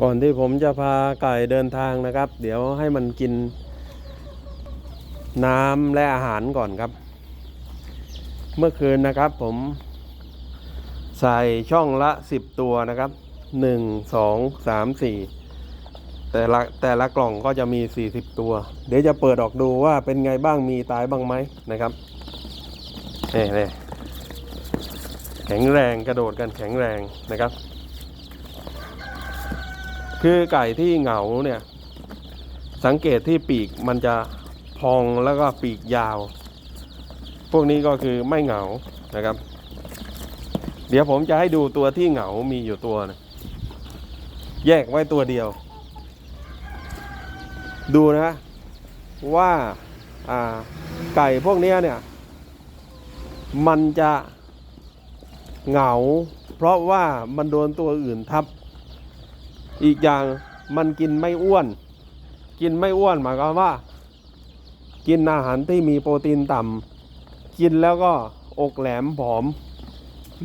ก่อนที่ผมจะพาไก่เดินทางนะครับ เดี๋ยวให้มันกิน น้ำและอาหารก่อนครับ เมื่อคืนนะครับผมใส่ช่องละ 10 ตัวนะครับ 1 2 3 4 แต่ละแต่ละกล่องก็จะมี 40 ตัว เดี๋ยวจะเปิดออกดูว่าเป็นไงบ้างมีตายบ้างไหมนะครับนี่นี่แข็งแรงกระโดดกันแข็งแรงนะครับ คือไก่ที่เหงาเนี่ย สังเกตที่ปีกมันจะพองแล้วก็ปีกยาว พวกนี้ก็คือไม่เหงานะครับ เดี๋ยวผมจะให้ดูตัวที่เหงามีอยู่ตัวนะแยกไว้ตัวเดียว ดูนะว่าอ่าไก่พวกเนี้ยเนี่ย มันจะเหงา เพราะว่ามันโดนตัวอื่นทับ อีกอย่างมันกินไม่อ้วน กินไม่อ้วนหมายความว่า กินอาหารที่มีโปรตีนต่ำกินแล้วก็อกแหลมผอม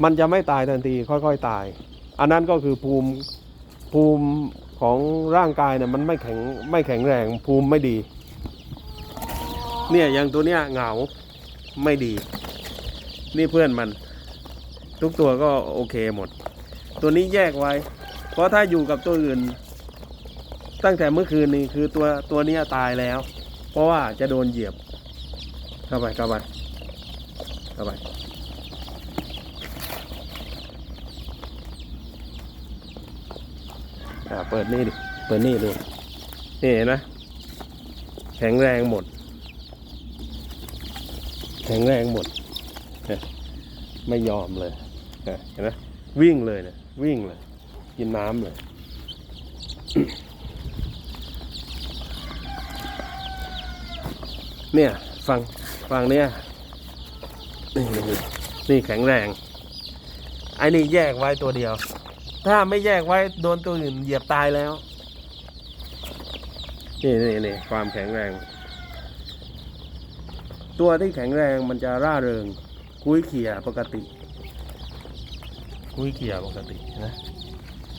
มันจะไม่ตายทันทีค่อยๆตาย อันนั้นก็คือภูมิภูมิของร่างกายเนี่ยมันไม่แข็งไม่แข็งแรงภูมิไม่ดี เนี่ยอย่างตัวเนี้ยเหงาไม่ดี นี่เพื่อนมัน ทุกตัวก็โอเคหมด ตัวนี้แยกไว้ เพราะถ้าอยู่กับตัวอื่น ตั้งแต่เมื่อคืนนี้คือตัวตัวนี้ตายแล้ว เพราะว่าจะโดนเหยียบเข้าไปเข้าไปเข้าไปอ่าเปิดนี่ดิเปิดนี่ดูนี่เห็นไหมแข็งแรงหมด แข็งแรงหมดไม่ยอมเลยเนี่ยเห็นไหมวิ่งเลยเนี่ยวิ่งเลย กินน้ำเลย เนี่ย ฟังฟังเนี่ยนี่นี่นี่แข็งแรงไอ้นี่แยกไว้ตัวเดียว ถ้าไม่แยกไว้โดนตัวอื่นเหยียบตายแล้ว นี่นี่นี่ความแข็งแรง ตัวที่แข็งแรงมันจะร่าเริง คุยเขี่ยปกติ คุยเขี่ยปกตินะ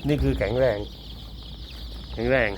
นี่คือแข็งแรง แข็งแรง